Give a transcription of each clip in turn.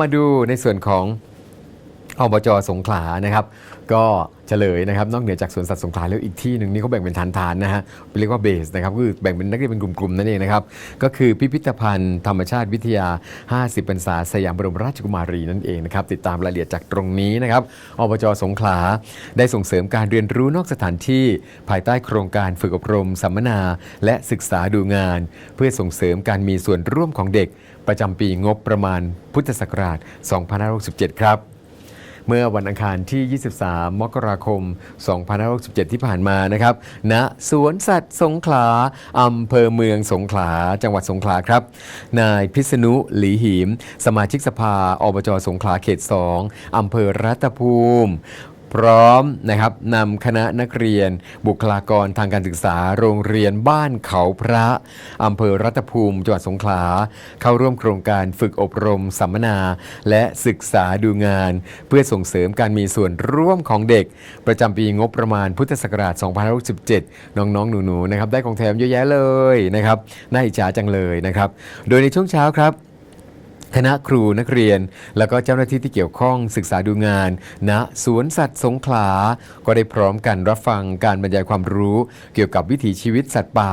มาดูในส่วนของ อบจสงขลานะครับ ก็เฉลยนะครับ นอกเหนือจากสวนสัตว์สงขลาแล้วอีกที่หนึ่งนี่เขาแบ่งเป็นฐานๆนะฮะเรียกว่าเบสนะครับคือแบ่งเป็นนักเรียนเป็นกลุ่มๆนั่นเองนะครับ ก็คือพิพิธภัณฑ์ธรรมชาติวิทยา 50พรรษาสยามบรมราชกุมารีนั่นเองนะครับ ติดตามรายละเอียดจากตรงนี้นะครับอบจสงขลาได้ส่งเสริมการเรียนรู้นอกสถานที่ ภายใต้โครงการฝึกอบรม สัมมนา และศึกษาดูงาน เพื่อส่งเสริมการมีส่วนร่วมของเด็ก ประจำปีงบประมาณพุทธศักราช 2567 ครับ เมื่อวันอังคารที่ 23 มกราคม 2567 ที่ผ่านมานะครับณสวนสัตว์สงขลาอำเภอเมืองสงขลา จังหวัดสงขลาครับ นายพิษณุหลีหิม สมาชิกสภาอบจสงขลาเขต 2อำเภอรัตภูมิ พร้อมนะครับนำคณะนักเรียน บุคลากรทางการศึกษา โรงเรียนบ้านเขาพระอำเภอรัตภูมิจังหวัดสงขลา เข้าร่วมโครงการฝึกอบรมสัมมนา และศึกษาดูงาน เพื่อส่งเสริมการมีส่วนร่วมของเด็ก ประจำปีงบประมาณพุทธศักราช 2567 น้องๆ หนูๆนะครับได้ของแถมเยอะแยะเลยนะครับน่าอิจฉาจังเลยนะครับ โดยในช่วงเช้าครับ คณะครูนักเรียน แล้วก็เจ้าหน้าที่ที่เกี่ยวข้องศึกษาดูงานณสวนสัตว์สงขลา ก็ได้พร้อมกันรับฟังการบรรยายความรู้ เกี่ยวกับวิถีชีวิตสัตว์ป่า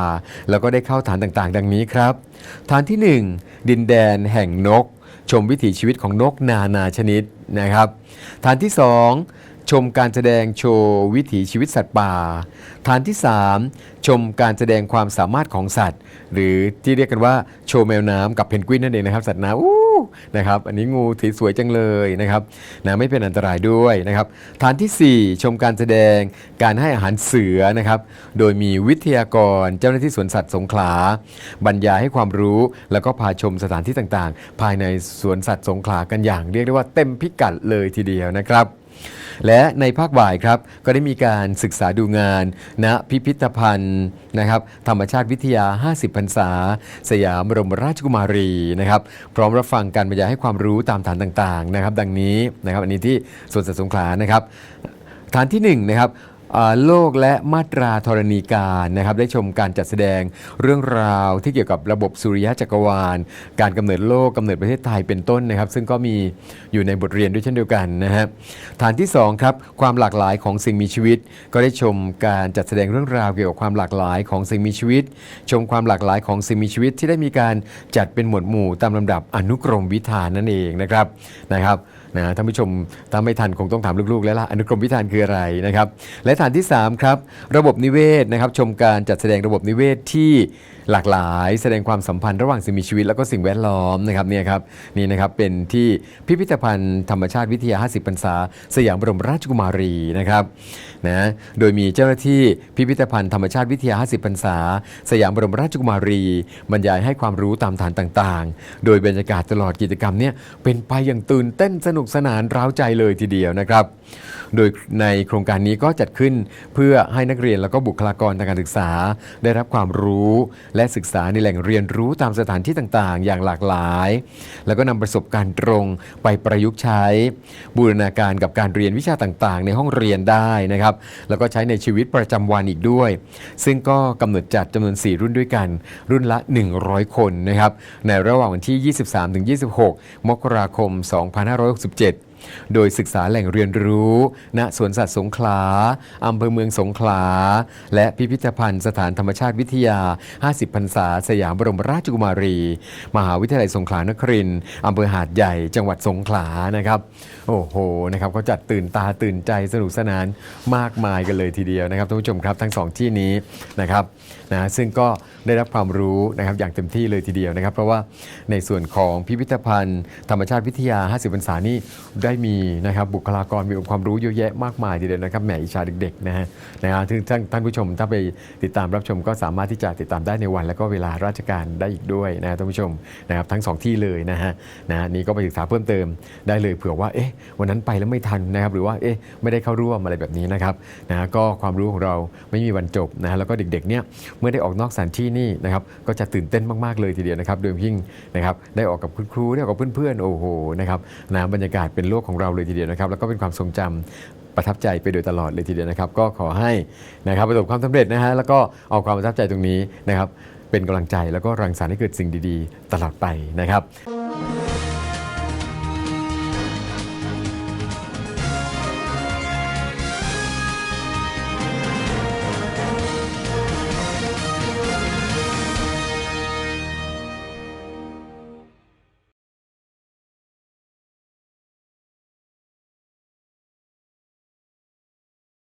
แล้วก็ได้เข้าฐานต่างๆ ดังนี้ครับ ฐานที่ 1 ดินแดนแห่งนก ชมวิถีชีวิตของนกนานาชนิดนะครับ ฐานที่ 2 ชมการแสดงโชว์วิถีชีวิตสัตว์ป่า ฐานที่ 3 ชมการแสดงความสามารถของสัตว์ หรือที่เรียกกันว่าโชว์แมวน้ำกับเพนกวินนั่นเองนะครับสัตว์น้ำ นะครับอันนี้งูสีสวยจังเลยนะครับนะไม่เป็นอันตรายด้วยนะครับฐานทีสี่ 4 ชมการแสดงการให้อาหารเสือนะครับโดยมีวิทยากรเจ้าหน้าที่สวนสัตว์สงขลา บรรยายให้ความรู้แล้วก็พาชมสถานที่ต่างๆ ภายในสวนสัตว์สงขลากันอย่างเรียกได้ว่าเต็มพิกัดเลยทีเดียวนะครับ และในภาคบ่ายครับก็ได้มีการศึกษาดูงานณพิพิธภัณฑ์นะครับธรรมชาติวิทยา 50 พรรษา สยามบรมราชกุมารีนะครับพร้อมรับฟังการบรรยายให้ความรู้ตามฐานต่างๆนะครับดังนี้นะครับอันนี้ที่สวนสัตว์สงขลานะครับฐานที่1นะครับ โลกและมาตราธรณีการนะครับได้ชมการจัดแสดงเรื่องราวที่เกี่ยวกับระบบสุริยะจักรวาล การกำเนิดโลกกำเนิดประเทศไทยเป็นต้นนะครับ ซึ่งก็มีอยู่ในบทเรียนด้วยเช่นเดียวกันนะฮะฐานที่2ครับความหลากหลายของสิ่งมีชีวิต ก็ได้ชมการจัดแสดงเรื่องราวเกี่ยวกับความหลากหลายของสิ่งมีชีวิต ชมความหลากหลายของสิ่งมีชีวิต ที่ได้มีการจัดเป็นหมวดหมู่ตามลำดับอนุกรมวิธานนั่นเองนะครับนะครับนะท่านผู้ชมถ้าไม่ทันคงต้องถามลูกๆแล้วล่ะอนุกรมวิธานคืออะไรนะครับและฐานที่ 3 ครับ ระบบนิเวศนะครับ ชมการจัดแสดงระบบนิเวศที่ หลากหลาย แสดงความสัมพันธ์ระหว่างสิ่งมีชีวิต แล้วก็สิ่งแวดล้อมนะครับเนี่ยครับนี่นะครับเป็นที่พิพิธภัณฑ์ธรรมชาติวิทยา 50 พรรษา สยามบรมราชกุมารีนะครับนะโดยมีเจ้าหน้าที่พิพิธภัณฑ์ธรรมชาติวิทยา 50 พรรษา สยามบรมราชกุมารี บรรยายให้ความรู้ตามฐานต่างๆ โดยบรรยากาศตลอดกิจกรรมเนี่ยเป็นไปอย่างตื่นเต้นสนุกสนานร้าวใจเลยทีเดียวนะครับ โดยในโครงการนี้ก็จัดขึ้นเพื่อให้นักเรียนแล้วก็บุคลากรทางการศึกษา ได้รับความรู้และศึกษาในแหล่งเรียนรู้ตามสถานที่ต่างๆ อย่างหลากหลาย แล้วก็นำประสบการณ์ตรงไปประยุกต์ใช้ บูรณาการกับการเรียนวิชาต่างๆ ในห้องเรียนได้นะครับ แล้วก็ใช้ในชีวิตประจำวันอีกด้วย ซึ่งก็กำหนดจัดจำนวน 4 รุ่นด้วยกัน รุ่นละ 100 คนนะครับในระหว่างวันที่ 23-26 มกราคม 2567 โดยศึกษาแหล่งเรียนรู้ ณสวนสัตว์สงขลาอำเภอเมืองสงขลา และพิพิธภัณฑ์สถานธรรมชาติวิทยา 50 พรรษา สยามบรมราชกุมารี มหาวิทยาลัยสงขลานครินทร์อำเภอหาดใหญ่ จังหวัดสงขลานะครับ โอ้โหนะครับเขาจัดตื่นตาตื่นใจสนุกสนานมากมายกันเลยทีเดียวนะครับท่านผู้ชมครับทั้งสองที่นี้นะครับนะซึ่งก็ได้รับความรู้นะครับอย่างเต็มที่เลยทีเดียวนะครับ เพราะว่าในส่วนของพิพิธภัณฑ์ ธรรมชาติวิทยา 50 พรรษานี่ได้มีนะครับบุคลากรมีองค์ความรู้เยอะแยะมากมายทีเดียวนะครับแหมอิจฉาเด็กๆนะฮะนะฮะซึ่งท่านท่านผู้ชมถ้าไปติดตามรับชมก็สามารถที่จะติดตามได้ในวัน และก็เวลาราชการได้อีกด้วยนะฮะท่านผู้ชมนะครับทั้งสองที่เลยนะฮะนะนี่ก็ไปศึกษาเพิ่มเติมได้เลยเผื่อว่าเอ๊ะวันนั้นไปแล้วไม่ทันนะครับหรือว่าเอ๊ะไม่ได้เข้าร่วมอะไรแบบนี้นะครับนะก็ความรู้ของเราไม่มีวันจบนะฮะแล้วก็เด็กๆเนี่ยเมื่อได้ออกนอกสถานที่นี่นะครับก็จะตื่นเต้นมากๆเลยทีเดียวนะครับโดยยิ่งนะครับได้ออกกับคุณครูได้ออกกับเพื่อนๆโอ้โหนะครับนะบรรยากาศเป็นโลกของเราเลยทีเดียวนะครับแล้วก็เป็นความทรงจำประทับใจไปโดยตลอดเลยทีเดียวนะครับ ก็ขอให้นะครับประสบความสำเร็จนะฮะแล้วก็เอาความประทับใจตรงนี้นะครับเป็นกำลังใจแล้วก็รังสรรค์ให้เกิดสิ่งดีๆ ตลอดไปนะครับ